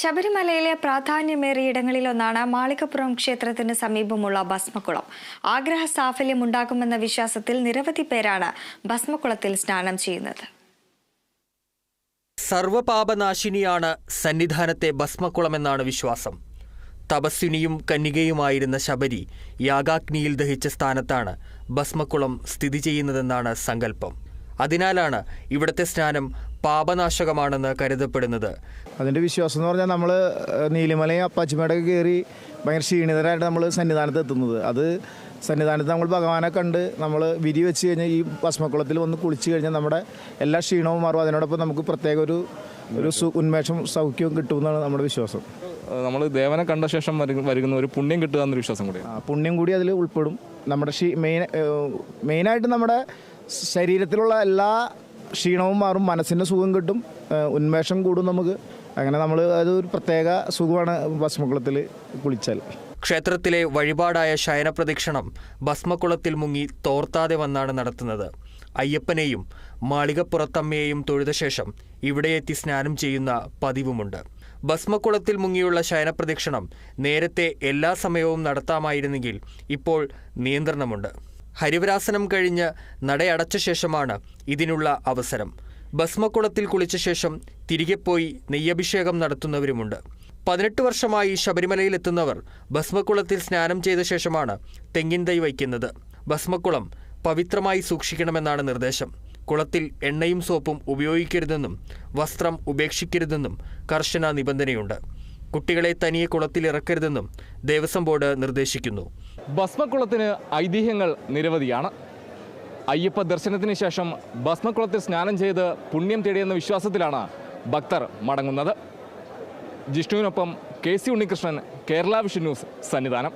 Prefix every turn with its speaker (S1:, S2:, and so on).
S1: ശബരിമലയിലെ പ്രാധാന്യമേറിയ ഇടങ്ങളിലൊന്നാണ് മാളികപ്പുറം ക്ഷേത്രത്തിന് സമീപമുള്ള ഭസ്മക്കുളം. ആഗ്രഹ സാഫല്യം ഉണ്ടാകുമെന്ന വിശ്വാസത്തിൽ നിരവധി പേരാണ് ഭസ്മക്കുളത്തിൽ സ്നാനം ചെയ്യുന്നത്.
S2: സർവപാപനാശിനിയാണ് സന്നിധാനത്തെ ഭസ്മക്കുളമെന്നാണ് വിശ്വാസം. തപസ്വിനിയും കന്യകയുമായിരുന്ന ശബരി യാഗാഗ്നിയിൽ ദഹിച്ച സ്ഥാനത്താണ് ഭസ്മക്കുളം സ്ഥിതി ചെയ്യുന്നതെന്നാണ് സങ്കല്പം. അതിനാലാണ് ഇവിടത്തെ സ്നാനം പാപനാശകമാണെന്ന് കരുതപ്പെടുന്നത്.
S3: അതിന്റെ വിശ്വാസം എന്ന് പറഞ്ഞാൽ നമ്മൾ നീലിമലയും അപ്പാച്ചിമേടൊക്കെ കയറി ഭയങ്കര ക്ഷീണിതരായിട്ട് നമ്മൾ സന്നിധാനത്ത് എത്തുന്നത്. അത് സന്നിധാനത്ത് നമ്മൾ ഭഗവാനെ കണ്ട് നമ്മൾ വിരി വെച്ച് കഴിഞ്ഞാൽ ഈ ഭസ്മക്കുളത്തിൽ വന്ന് കുളിച്ച് കഴിഞ്ഞാൽ നമ്മുടെ എല്ലാ ക്ഷീണവും മാറും. അതിനോടൊപ്പം നമുക്ക് പ്രത്യേക ഒരു ഒരു സു ഉന്മേഷം സൗഖ്യവും കിട്ടുമെന്നാണ് നമ്മുടെ വിശ്വാസം.
S4: നമ്മൾ ദേവനെ കണ്ട ശേഷം വരുന്ന ഒരു പുണ്യം കിട്ടുക എന്നൊരു വിശ്വാസം കൂടി
S3: ആ, പുണ്യം കൂടി അതിൽ ഉൾപ്പെടും. നമ്മുടെ മെയിൻ മെയിനായിട്ട് നമ്മുടെ ശരീരത്തിലുള്ള എല്ലാ ക്ഷീണവും മാറും മനസ്സിന് സുഖം കിട്ടും ഉന്മേഷം കൂടും നമുക്ക്. അങ്ങനെ നമ്മൾ അത് ഒരു പ്രത്യേക സുഖമാണ് ഭസ്മക്കുളത്തിൽ കുളിച്ചാൽ.
S2: ക്ഷേത്രത്തിലെ വഴിപാടായ ശയനപ്രദക്ഷിണം ഭസ്മക്കുളത്തിൽ മുങ്ങി തോർത്താതെ വന്നാണ് നടത്തുന്നത്. അയ്യപ്പനെയും മാളികപ്പുറത്തമ്മയെയും തൊഴുത ശേഷം ഇവിടെ എത്തി സ്നാനം ചെയ്യുന്ന പതിവുമുണ്ട്. ഭസ്മക്കുളത്തിൽ മുങ്ങിയുള്ള ശയനപ്രദക്ഷിണം നേരത്തെ എല്ലാ സമയവും നടത്താമായിരുന്നെങ്കിൽ ഇപ്പോൾ നിയന്ത്രണമുണ്ട്. ഹരിവരാസനം കഴിഞ്ഞ് നടയടച്ച ശേഷമാണ് ഇതിനുള്ള അവസരം. ഭസ്മക്കുളത്തിൽ കുളിച്ച ശേഷം തിരികെ പോയി നെയ്യഭിഷേകം നടത്തുന്നവരുമുണ്ട്. പതിനെട്ട് വർഷമായി ശബരിമലയിലെത്തുന്നവർ ഭസ്മക്കുളത്തിൽ സ്നാനം ചെയ്ത ശേഷമാണ് തെങ്ങിൻ തൈ വയ്ക്കുന്നത്. ഭസ്മക്കുളം പവിത്രമായി സൂക്ഷിക്കണമെന്നാണ് നിർദ്ദേശം. കുളത്തിൽ എണ്ണയും സോപ്പും ഉപയോഗിക്കരുതെന്നും വസ്ത്രം ഉപേക്ഷിക്കരുതെന്നും കർശന നിബന്ധനയുണ്ട്. കുട്ടികളെ തനിയെ കുളത്തിൽ ഇറക്കരുതെന്നും ദേവസ്വം ബോർഡ് നിർദ്ദേശിക്കുന്നു.
S4: ഭസ്മക്കുളത്തിന് ഐതിഹ്യങ്ങൾ നിരവധിയാണ്. അയ്യപ്പ ദർശനത്തിന് ശേഷം ഭസ്മക്കുളത്തിൽ സ്നാനം ചെയ്ത് പുണ്യം തേടിയെന്ന വിശ്വാസത്തിലാണ് ഭക്തർ മടങ്ങുന്നത്. ജിഷ്ണുവിനൊപ്പം K C Unnikrishnan Kerala vision news Sannidhanam.